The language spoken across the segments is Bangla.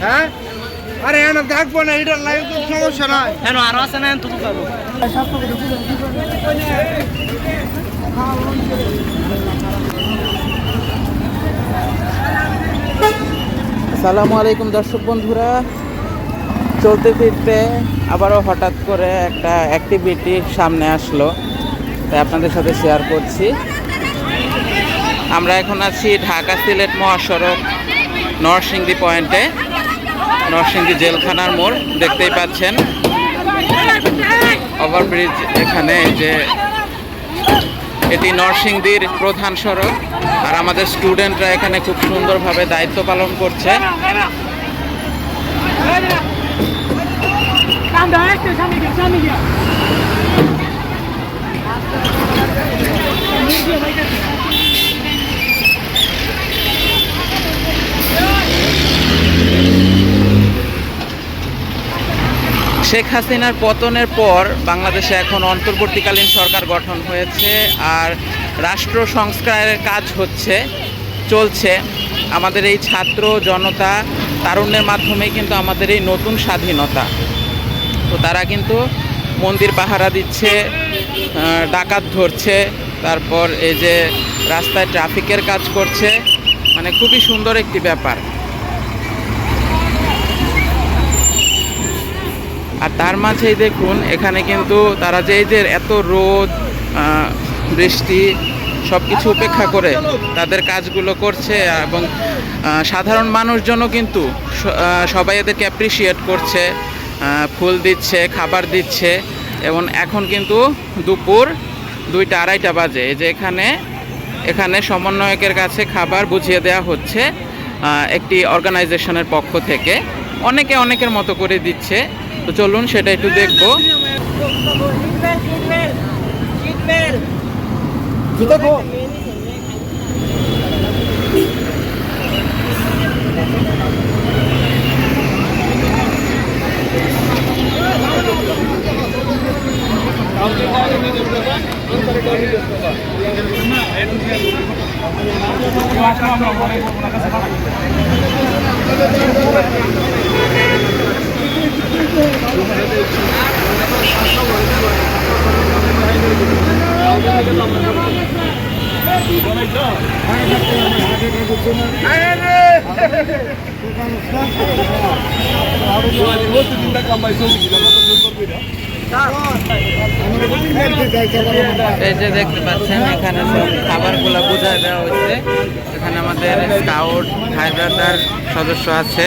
হ্যাঁ? আরে এনে দেখব না এটা লাইভ সমস্যা নাই। কেন আরও আছে না তুমি পাবো। আসসালামু আলাইকুম দর্শক বন্ধুরা। চলতে ফিরতে আবারও হঠাৎ করে একটা অ্যাক্টিভিটি সামনে আসলো। তাই আপনাদের সাথে শেয়ার করছি। আমরা এখন আছি ঢাকা সিলেট মহাসড়ক, নরসিংদী পয়েন্টে নরসিংদী জেলখানার মোড়, দেখতেই পাচ্ছেন। ওভারব্রিজ এখানে যে এটি নরসিংদীর প্রধান সড়ক আর আমাদের স্টুডেন্টরা এখানে খুব সুন্দরভাবে দায়িত্ব পালন করছে। শেখ হাসিনার পতনের পর বাংলাদেশে এখন অন্তর্বর্তীকালীন সরকার গঠন হয়েছে আর রাষ্ট্র সংস্কারের কাজ হচ্ছে, চলছে। আমাদের এই ছাত্র জনতা তারুণ্যের মাধ্যমে কিন্তু আমাদের এই নতুন স্বাধীনতা। তো তারা কিন্তু মন্দির পাহারা দিচ্ছে ডাকাত ধরছে, তারপর এই যে রাস্তায় ট্রাফিকের কাজ করছে। মানে খুবই সুন্দর একটি ব্যাপার। আর তার মাঝেই দেখুন, এখানে কিন্তু তারা যে এই যে এত রোদ বৃষ্টি সব কিছু উপেক্ষা করে তাদের কাজগুলো করছে এবং সাধারণ মানুষজনও কিন্তু সবাই এদেরকে অ্যাপ্রিসিয়েট করছে ফুল দিচ্ছে, খাবার দিচ্ছে এবং এখন কিন্তু দুপুর দুইটা আড়াইটা বাজে। যে এখানে এখানে সমন্বয়কের কাছে খাবার বুঝিয়ে দেওয়া হচ্ছে একটি অর্গানাইজেশনের পক্ষ থেকে। অনেকে অনেকের মতো করে দিচ্ছে। তো চলুন সেটা একটু দেখব। এই যে দেখতে পাচ্ছেন, এখানে সব খাবারগুলো বুঝায় দেওয়া হয়েছে এখানে আমাদের স্কাউট হাই ব্রাদার সদস্য আছে।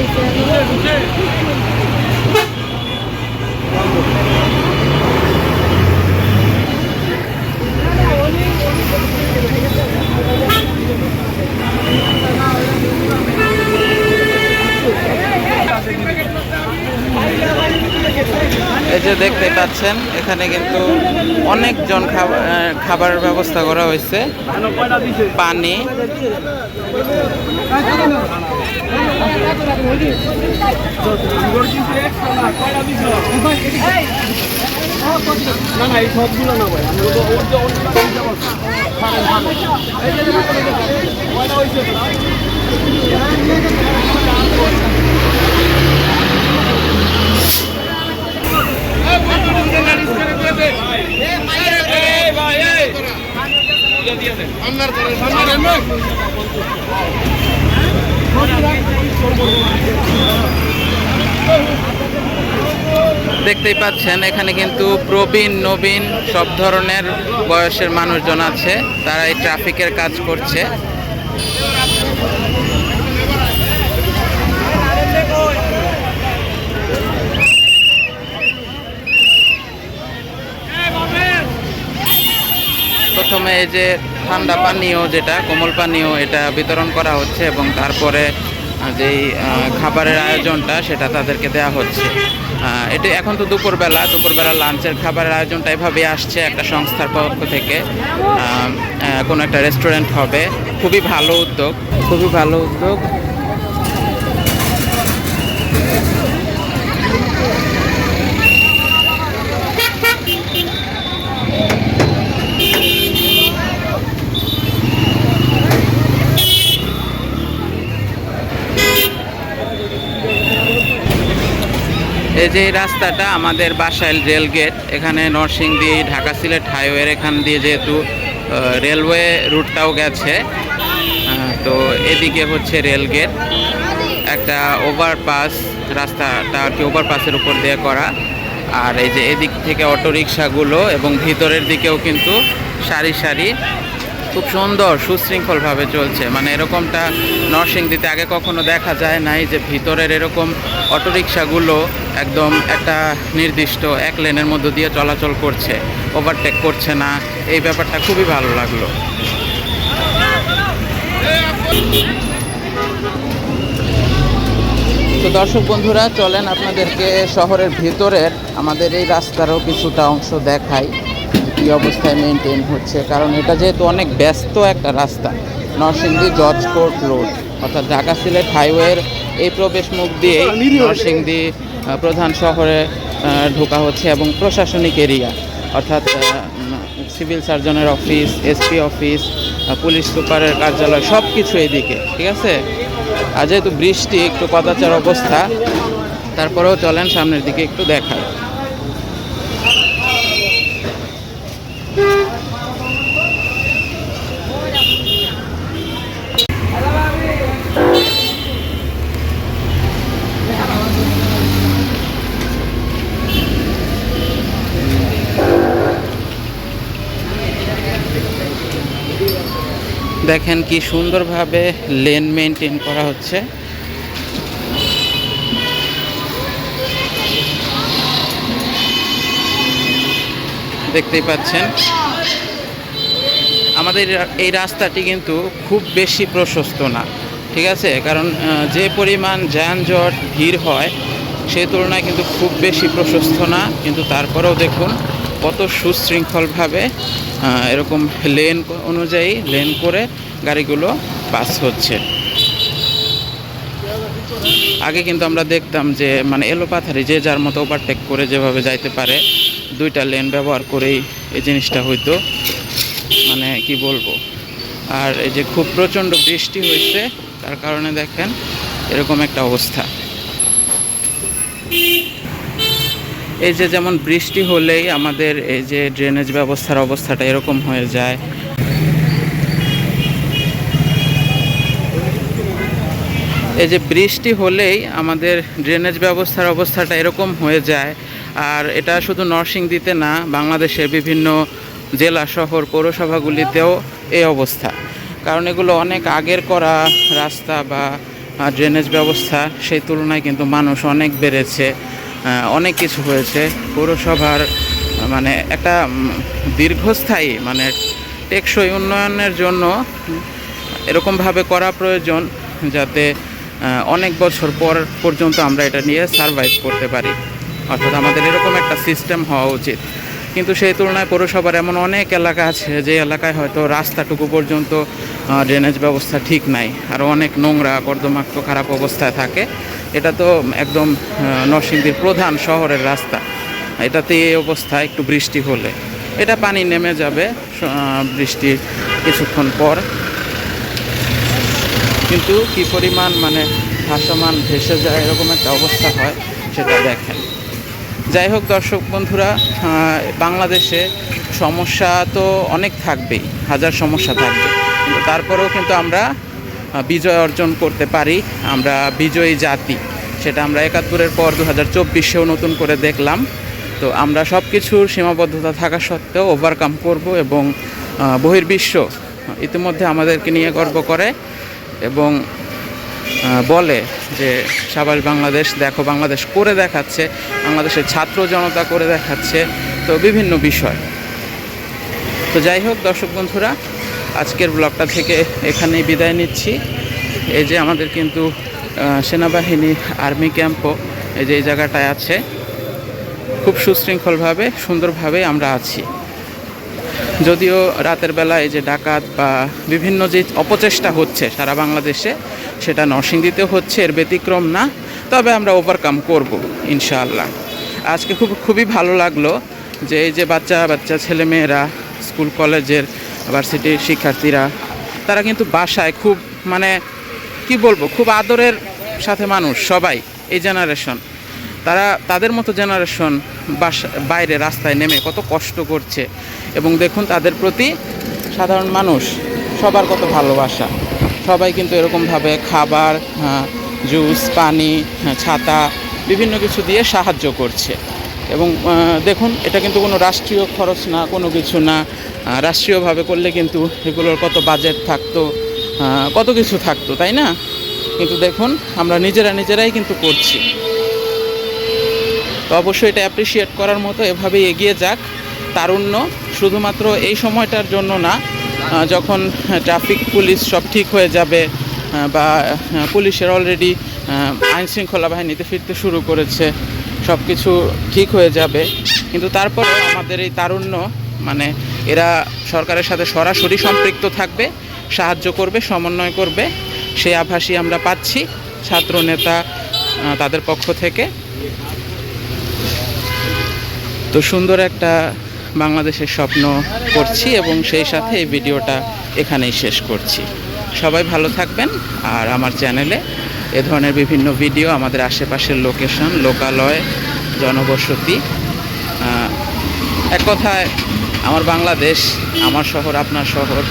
এই যে দেখতে পাচ্ছেন এখানে কিন্তু অনেকজন খাবার ব্যবস্থা করা হয়েছে। পানি। দেখতেই পাচ্ছেন, এখানে কিন্তু প্রবীণ, নবীন সব ধরনের বয়সের মানুষজন আছে, তারা এই ট্রাফিকের কাজ করছে। প্রথমে এই যে ঠান্ডা পানীয় যেটা, কোমল পানীয় এটা বিতরণ করা হচ্ছে এবং তারপরে যেই খাবারের আয়োজনটা সেটা তাদেরকে দেওয়া হচ্ছে। এটা এখন তো দুপুরবেলা দুপুরবেলা লাঞ্চের খাবারের আয়োজনটা এভাবে আসছে একটা সংস্থার পক্ষ থেকে। কোনো একটা রেস্টুরেন্ট হবে। খুবই ভালো উদ্যোগ। খুবই ভালো উদ্যোগ। এই যে রাস্তাটা, আমাদের বাসাইল রেল গেট, এখানে নরসিংদী ঢাকা সিলেট হাইওয়ের এখান দিয়ে যেহেতু রেলওয়ে রুটটাও গেছে তো এদিকে হচ্ছে রেল গেট। একটা ওভারপাস রাস্তাটা আর কি ওভারপাসের উপর দিয়ে করা। আর এই যে এদিক থেকে অটোরিকশাগুলো এবং ভিতরের দিকেও কিন্তু সারি সারি খুব সুন্দর, সুশৃঙ্খলভাবে চলছে। মানে এরকমটা নরসিংদীতে আগে কখনো দেখা যায় নাই যে ভিতরের এরকম অটোরিকশাগুলো একদম একটা নির্দিষ্ট এক লেনের মধ্য দিয়ে চলাচল করছে ওভারটেক করছে না। এই ব্যাপারটা খুবই ভালো লাগল। তো দর্শক বন্ধুরা, চলেন আপনাদেরকে শহরের ভিতরের আমাদের এই রাস্তারও কিছুটা অংশ দেখাই। কী অবস্থায় মেনটেন হচ্ছে। কারণ এটা যেহেতু অনেক ব্যস্ত একটা রাস্তা নরসিংদী জর্জ কোর্ট রোড অর্থাৎ ঢাকা সিলেট হাইওয়ের এই প্রবেশ মুখ দিয়েই নরসিংদী প্রধান শহরে ঢোকা হচ্ছে এবং প্রশাসনিক এরিয়া অর্থাৎ সিভিল সার্জনের অফিস এসপি অফিস পুলিশ সুপারের কার্যালয় সব কিছু এদিকে ঠিক আছে? আর যেহেতু বৃষ্টি একটু পদাচার অবস্থা তারপরেও চলেন সামনের দিকে একটু দেখায় দেখেন কি সুন্দরভাবে লেন মেনটেন করা হচ্ছে। দেখতেই পাচ্ছেন। আমাদের এই রাস্তাটি কিন্তু খুব বেশি প্রশস্ত না, ঠিক আছে? কারণ যে পরিমাণ যানজট, ভিড় হয় সেই তুলনায় কিন্তু খুব বেশি প্রশস্ত না। কিন্তু তারপরেও দেখুন কত সুশৃঙ্খলভাবে এরকম লেন অনুযায়ী লেন করে গাড়িগুলো পাস হচ্ছে। আগে কিন্তু আমরা দেখতাম যে মানে এলোপাথারি যে যার মতো ওভারটেক করে যেভাবে যাইতে পারে, দুইটা লেন ব্যবহার করেই এই জিনিসটা হইতো। মানে কি বলব? আর এই যে খুব প্রচণ্ড বৃষ্টি হয়েছে, তার কারণে দেখেন এরকম একটা অবস্থা। এই যে যেমন বৃষ্টি হলেই আমাদের এই যে ড্রেনেজ ব্যবস্থার অবস্থাটা এরকম হয়ে যায়। এই যে বৃষ্টি হলেই আমাদের ড্রেনেজ ব্যবস্থার অবস্থাটা এরকম হয়ে যায়। আর এটা শুধু নরসিংদীতে না, বাংলাদেশের বিভিন্ন জেলা, শহর, পৌরসভাগুলিতেও এই অবস্থা। কারণ এগুলো অনেক আগের করা রাস্তা বা ড্রেনেজ ব্যবস্থা, সেই তুলনায় কিন্তু মানুষ অনেক বেড়েছে। অনেক কিছু হয়েছে। পৌরসভার মানে একটা দীর্ঘস্থায়ী মানে টেকসই উন্নয়নের জন্য এরকমভাবে করা প্রয়োজন যাতে অনেক বছর পর পর্যন্ত আমরা এটা নিয়ে সারভাইভ করতে পারি। অর্থাৎ আমাদের এরকম একটা সিস্টেম হওয়া উচিত। কিন্তু সেই তুলনায় পৌরসভার এমন অনেক এলাকা আছে, যে এলাকায় হয়তো রাস্তাটুকু পর্যন্ত ড্রেনেজ ব্যবস্থা ঠিক নাই। আরও অনেক নোংরা, কর্দমাক্ত, খারাপ অবস্থায় থাকে। এটা তো একদম নরসিংদীর প্রধান শহরের রাস্তা। এটাতে এই অবস্থা একটু বৃষ্টি হলে। এটা পানি নেমে যাবে বৃষ্টির কিছুক্ষণ পর। কিন্তু কি পরিমাণ মানে ভাসমান, ভেসে যায় এরকম একটা অবস্থা হয়, সেটা দেখেন। যাই হোক দর্শক বন্ধুরা বাংলাদেশে সমস্যা তো অনেক থাকবেই, হাজার সমস্যা থাকবে। তারপরেও কিন্তু আমরা বিজয় অর্জন করতে পারি, আমরা বিজয়ী জাতি। সেটা আমরা একাত্তরের পর দু হাজার চব্বিশেও নতুন করে দেখলাম। তো আমরা সব কিছুর সীমাবদ্ধতা থাকা সত্ত্বেও ওভারকাম করব এবং বহির্বিশ্ব ইতিমধ্যে আমাদেরকে নিয়ে গর্ব করে এবং বলে যে সাবাস বাংলাদেশ দেখো, বাংলাদেশ করে দেখাচ্ছে, বাংলাদেশের ছাত্র জনতা করে দেখাচ্ছে, তো বিভিন্ন বিষয়। তো যাই হোক দর্শক বন্ধুরা আজকের ব্লগটা থেকে এখানেই বিদায় নিচ্ছি। এই যে আমাদের কিন্তু সেনাবাহিনী আর্মি ক্যাম্পও এই যে এই জায়গাটায় আছে। খুব সুশৃঙ্খলভাবে সুন্দরভাবে আমরা আছি। যদিও রাতের বেলা এই যে ডাকাত বা বিভিন্ন যে অপচেষ্টা হচ্ছে সারা বাংলাদেশে, সেটা নরসিংদীতেও হচ্ছে, এর ব্যতিক্রম না। তবে আমরা ওভারকাম করব, ইনশাআল্লাহ। আজকে খুব, খুবই ভালো লাগল যে এই যে বাচ্চা বাচ্চা ছেলেমেয়েরা স্কুল কলেজের ভার্সিটির শিক্ষার্থীরা তারা কিন্তু বাসায় খুব মানে কি বলব খুব আদরের সাথে মানুষ সবাই এই জেনারেশন তারা তাদের মতো জেনারেশন বাসা বাইরে রাস্তায় নেমে কত কষ্ট করছে। এবং দেখুন তাদের প্রতি সাধারণ মানুষ সবার কত ভালোবাসা। সবাই কিন্তু এরকমভাবে খাবার হ্যাঁ, জুস পানি হ্যাঁ, ছাতা বিভিন্ন কিছু দিয়ে সাহায্য করছে। এবং দেখুন, এটা কিন্তু কোনো রাষ্ট্রীয় খরচ না, কোনো কিছু না। রাষ্ট্রীয়ভাবে করলে কিন্তু এগুলোর কত বাজেট থাকতো কত কিছু থাকতো, তাই না? কিন্তু দেখুন, আমরা নিজেরা নিজেরাই কিন্তু করছি। তো অবশ্যই এটা অ্যাপ্রিসিয়েট করার মতো এভাবেই এগিয়ে যাক। তারুণ্য শুধুমাত্র এই সময়টার জন্য না যখন ট্রাফিক পুলিশ সব ঠিক হয়ে যাবে বা পুলিশের অলরেডি আইনশৃঙ্খলা বাহিনীতে ফিরতে শুরু করেছে সব কিছু ঠিক হয়ে যাবে। কিন্তু তারপরে আমাদের এই তারুণ্য মানে এরা সরকারের সাথে সরাসরি সম্পৃক্ত থাকবে, সাহায্য করবে, সমন্বয় করবে, সেই আভাসই আমরা পাচ্ছি ছাত্র নেতা তাদের পক্ষ থেকে। তো সুন্দর একটা বাংলাদেশের স্বপ্ন করছি এবং সেই সাথে এই ভিডিওটা এখানেই শেষ করছি। সবাই ভালো থাকবেন, আর আমার চ্যানেলে এ ধরনের বিভিন্ন ভিডিও আমাদের আশেপাশের লোকেশন, লোকালয়, জনবসতি। এক কথায়, আমার বাংলাদেশ, আমার শহর, আপনার শহর,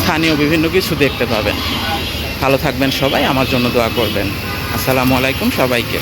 স্থানীয় বিভিন্ন কিছু দেখতে পাবেন। ভালো থাকবেন সবাই, আমার জন্য দোয়া করবেন। আসসালামু আলাইকুম সবাইকে।